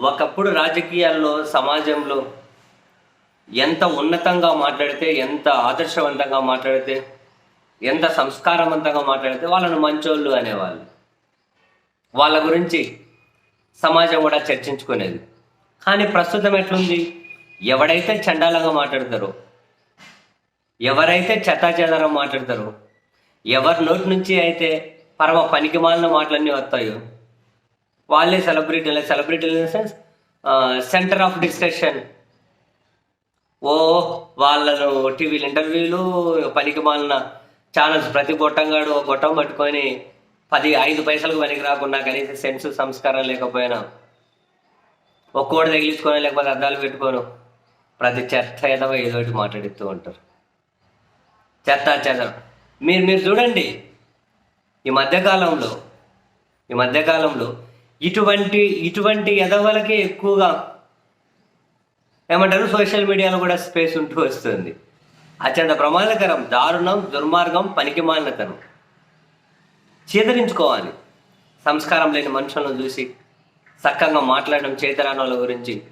ఒకప్పుడు రాజకీయాల్లో సమాజంలో ఎంత ఉన్నతంగా మాట్లాడితే ఎంత ఆదర్శవంతంగా మాట్లాడితే ఎంత సంస్కారవంతంగా మాట్లాడితే వాళ్ళను మంచోళ్ళు అనేవాళ్ళు. వాళ్ళ గురించి సమాజం కూడా చర్చించుకునేది. కానీ ప్రస్తుతం ఎట్లుంది? ఎవడైతే చండాలంగా మాట్లాడతారో ఎవరైతే చెత్తాచెదారం మాట్లాడతారో ఎవరి నోటి నుంచి అయితే పరమ పనికి మాలిన మాటలన్నీ వస్తాయో వాళ్ళే సెలబ్రిటీలే సెలబ్రిటీలు in sense centre of discussion ఓ వాళ్ళను టీవీలు ఇంటర్వ్యూలు పనికి మాలిన ఛానల్స్ ప్రతి గొట్టంగాడు గొట్టం పట్టుకొని పది ఐదు పైసలకు పనికి రాకుండా కనీసం సెన్స్ సంస్కారం లేకపోయినా ఒక్కోటి తగిలించుకొని లేకపోతే అద్దాలు పెట్టుకోను ప్రతి చెత్త ఏదో ఏదో ఒకటి ఉంటారు. చెత్త చెత్త. మీరు మీరు చూడండి. ఈ మధ్యకాలంలో ఈ మధ్యకాలంలో ఇటువంటి ఇటువంటి ఎదవలకే ఎక్కువగా ఏమంటారు? సోషల్ మీడియాలో కూడా స్పేస్ ఉంటూ వస్తుంది. అత్యంత ప్రమాదకరం దారుణం దుర్మార్గం పనికిమాలినతనం చేదరించుకోవాలి. సంస్కారం లేని మనుషులను చూసి చక్కగా మాట్లాడడం చేతరాని వాళ్ళ గురించి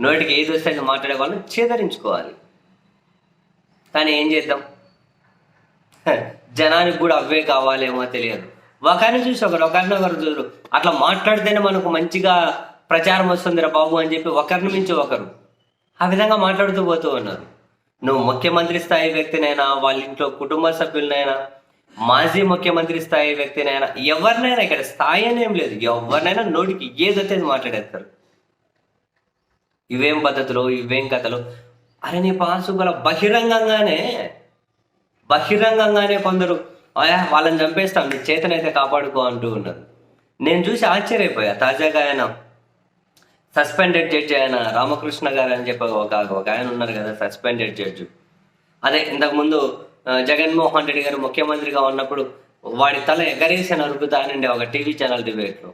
నోటికి ఏది వస్తే మాట్లాడే వాళ్ళని చేదరించుకోవాలి. కానీ ఏం చేద్దాం? జనానికి కూడా అవే కావాలేమో తెలియదు. ఒకరిని చూసి ఒకరు ఒకరిని ఒకరు చూరు అట్లా మాట్లాడితేనే మనకు మంచిగా ప్రచారం వస్తుందిరా బాబు అని చెప్పి ఒకరిని మించి ఒకరు. ఆ విధంగా మాట్లాడుతూ పోతూ ఉన్నారు. నువ్వు ముఖ్యమంత్రి స్థాయి వ్యక్తినైనా వాళ్ళ ఇంట్లో కుటుంబ సభ్యులనైనా మాజీ ముఖ్యమంత్రి స్థాయి వ్యక్తినైనా ఎవరినైనా ఇక్కడ స్థాయి అనేం లేదు. ఎవరినైనా నోటికి ఏదైతే మాట్లాడేస్తారు. ఇవేం పద్ధతులు ఇవేం కథలు? అరే నీ పాసు గల బహిరంగంగానే బహిరంగంగానే కొందరు ఆయా వాళ్ళని చంపేస్తాం నీ చేతనైతే కాపాడుకో అంటూ ఉన్నారు నేను చూసి ఆశ్చర్యపోయా తాజాగా ఆయన సస్పెండెడ్ జడ్జి ఆయన రామకృష్ణ గారు అని చెప్పి ఒక ఒక ఆయన ఉన్నారు కదా సస్పెండెడ్ జడ్జి. అదే ఇంతకుముందు జగన్మోహన్ రెడ్డి గారు ముఖ్యమంత్రిగా ఉన్నప్పుడు వాడి తల ఎగరేసి నరుకుతా అనండి ఒక టీవీ ఛానల్ డిబేట్లో.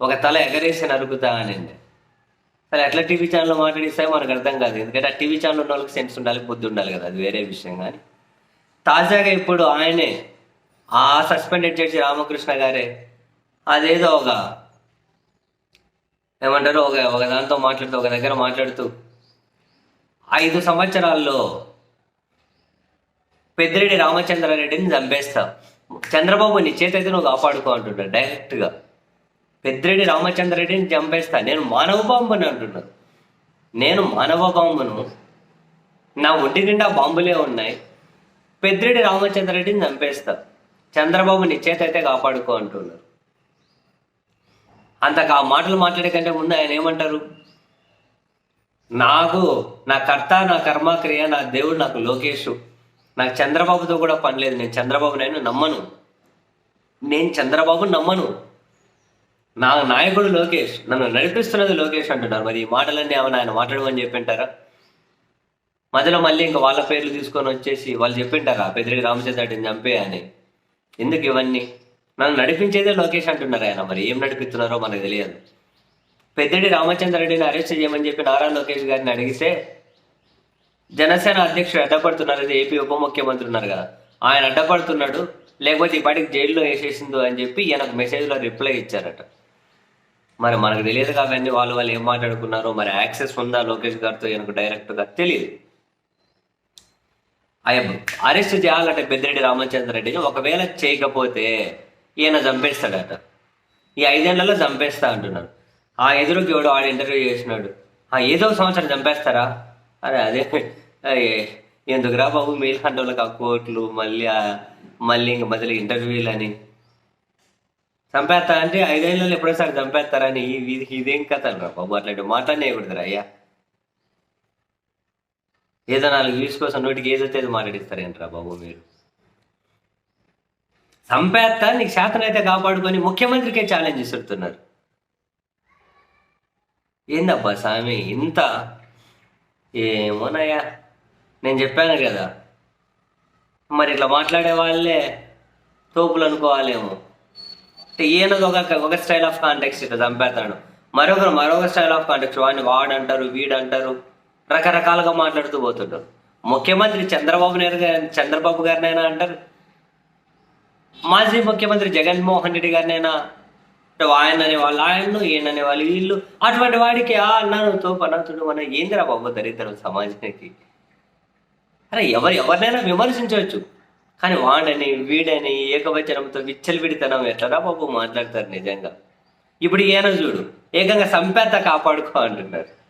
ఒక తల ఎగరేసి నరుకుతా అనండి సరే ఎట్లా టీవీ ఛానల్ మాట్లాడిస్తే మనకు అర్థం కాదు ఎందుకంటే ఆ టీవీ ఛానల్ ఉన్న వాళ్ళకి సెన్స్ ఉండాలి బుద్ధి ఉండాలి కదా అది వేరే విషయం కానీ. తాజాగా ఇప్పుడు ఆయనే ఆ సస్పెండెడ్ జడ్జి రామకృష్ణ గారే. అదేదో ఒక ఏమంటారు? ఒక ఒక దాంతో మాట్లాడుతూ ఒక దగ్గర మాట్లాడుతూ ఐదు సంవత్సరాల్లో పెద్దిరెడ్డి రామచంద్రారెడ్డిని చంపేస్తా. చంద్రబాబు నీ చేతైతే నువ్వు కాపాడుకో అంటున్నాడు డైరెక్ట్గా. పెద్దిరెడ్డి రామచంద్రారెడ్డిని చంపేస్తా. నేను మానవ బాంబుని అంటున్నాను నేను మానవ బాంబును. నా ఒంటి నిండా బాంబులే ఉన్నాయి. పెద్దిరెడ్డి రామచంద్రరెడ్డిని చంపేస్తారు. చంద్రబాబు నీ చేతైతే కాపాడుకో అంటున్నారు. అంతకు ఆ మాటలు మాట్లాడే కంటే ముందు ఆయన ఏమంటారు? నాకు నా కర్త నా కర్మక్రియ నా దేవుడు నాకు లోకేష్. నాకు చంద్రబాబుతో కూడా పని లేదు. నేను చంద్రబాబు నేను నమ్మను. నేను చంద్రబాబు నమ్మను. నా నాయకుడు లోకేష్. నన్ను నడిపిస్తున్నది లోకేష్ అంటున్నారు. మరి ఈ మాటలన్నీ ఏమైనా ఆయన మాట్లాడమని చెప్పింటారా మధ్యలో మళ్ళీ ఇంకా వాళ్ళ పేర్లు తీసుకొని వచ్చేసి వాళ్ళు చెప్పింటారా పెద్దరెడ్డి రామచంద్రరెడ్డిని చంపే అని. ఎందుకు ఇవన్నీ? నన్ను నడిపించేదే లోకేష్ అంటున్నారు ఆయన. మరి ఏం నడిపిస్తున్నారో మనకు తెలియదు. పెద్దడి రామచంద్రరెడ్డిని అరెస్ట్ చేయమని చెప్పి నారా లోకేష్ గారిని అడిగితే జనసేన అధ్యక్షుడు అడ్డపడుతున్నారు అది ఏపీ ఉప ముఖ్యమంత్రి ఉన్నారు కదా. ఆయన అడ్డపడుతున్నాడు లేకపోతే ఈ పాటికి జైల్లో వేసేసిందో అని చెప్పి ఈయనకు మెసేజ్లో రిప్లై ఇచ్చారట. మరి మనకు తెలియదు కాబట్టి వాళ్ళు వాళ్ళు ఏం మాట్లాడుకున్నారో మరి యాక్సెస్ ఉందా లోకేష్ గారితో? ఈయనకు డైరెక్ట్గా తెలియదు. అరెస్ట్ చేయాలంటే పెద్దిరెడ్డి రామచంద్రరెడ్డిని ఒకవేళ చేయకపోతే ఈయన చంపేస్తాడట. ఈ ఐదేళ్ళలో చంపేస్తా అంటున్నాడు. ఆ ఎదురుకి ఎవడో ఆడు ఇంటర్వ్యూ చేసినాడు. ఆ ఏదో సంవత్సరం చంపేస్తారా? అరే అదే. ఎందుకురా బాబు? మీలాంటి వాళ్ళకి ఆ కోట్లు మళ్ళీ మళ్ళీ ఇంక మధ్యలో ఇంటర్వ్యూలు అని చంపేస్తా అంటే ఐదేళ్ళలో ఎప్పుడోసారి చంపేస్తారని ఇది ఇదేం కథలు రా బాబు? అట్లాంటి మాట్లాడేయకూడదురా అయ్యా. ఏదో నాలుగు వ్యూస్ కోసం నోటికి ఏదైతే అది మాట్లాడిస్తారేంట్రా బాబు మీరు? సంపేత్త నీకు శాతనైతే కాపాడుకొని ముఖ్యమంత్రికే ఛాలెంజ్ ఇస్తున్నారు ఏందబ్బా స్వామి ఇంత ఏమోనయ్యా? నేను చెప్పాను కదా. మరి ఇట్లా మాట్లాడే వాళ్ళే తోపులు అనుకోవాలేమో. అంటే ఈయనది ఒక ఒక స్టైల్ ఆఫ్ కాంటాక్ట్స్ ఇట్లా చంపేస్తాడు మరొకరు మరొక స్టైల్ ఆఫ్ కాంటాక్ట్స్ వాడిని వాడు అంటారు వీడు అంటారు రకరకాలుగా మాట్లాడుతూ పోతుంటారు ముఖ్యమంత్రి చంద్రబాబు నాయుడు గారి చంద్రబాబు గారినైనా అంటారు. మాజీ ముఖ్యమంత్రి జగన్మోహన్ రెడ్డి గారినైనా ఆయన అనే వాళ్ళు ఆయన్ను ఈయన అనేవాళ్ళు వీళ్ళు అటువంటి వాడికి ఆ అన్నాను తోపనతుడు మన ఏందిరా బాబు దరిద్రం సమాజానికి? అరే ఎవరు ఎవరినైనా విమర్శించవచ్చు. కానీ వాడని వీడని ఏకవచనంతో విచ్చలవిడితనం ఎట్లరా బాబు మాట్లాడతారు నిజంగా? ఇప్పుడు ఈయన చూడు ఏకంగా సంపేత కాపాడుకో అంటున్నారు.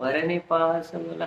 भरणे पास बोला